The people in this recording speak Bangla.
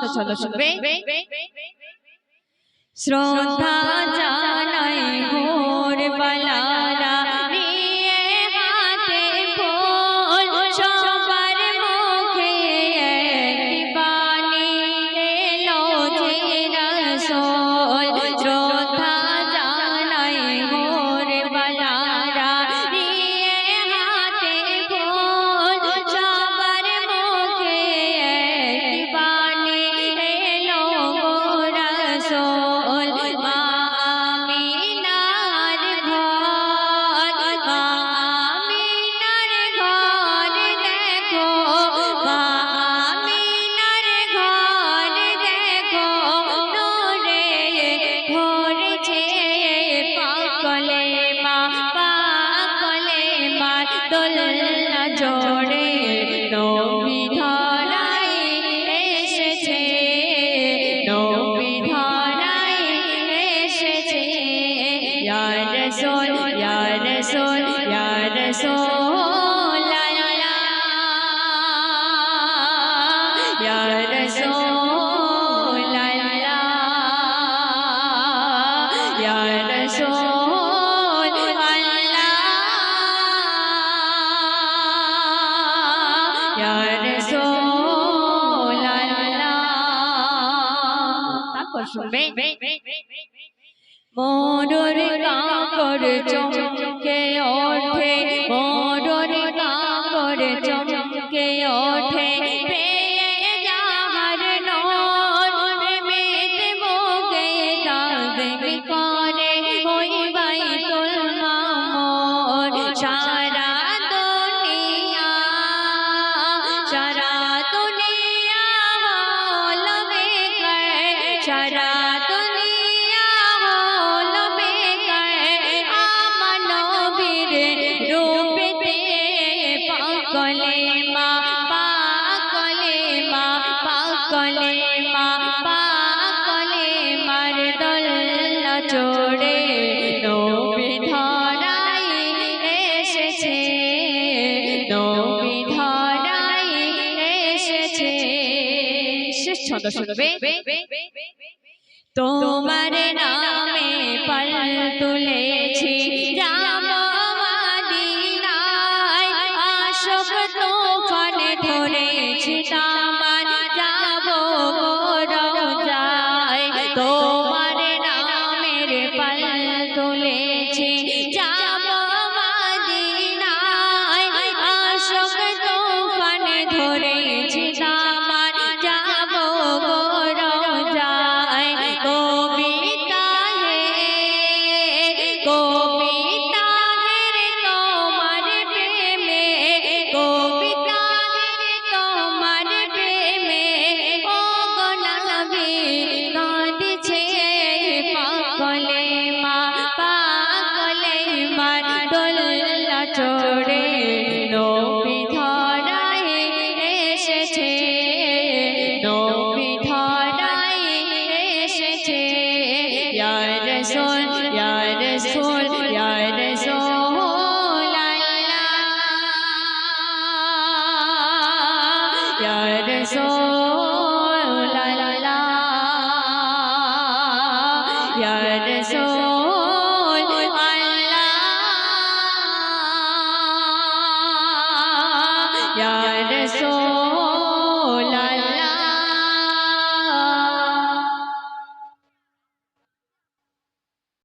তো চলো শুনবে শ্রদ্ধা জানাই ভোরবেলা দোলনা জোড়ে নবী ধরাই এসেছে, নবী ধরাই এসেছে। ইয়ার সোল ইয়ার সোল ইয়ার সোল ইয়ার আসবে মনের কাকর চমকে ওঠে শুনবে তোমার নামে পাল তুলেছি রাম মাদিনায় আশোক তো ফলে ধরেছি তা Ya Rasul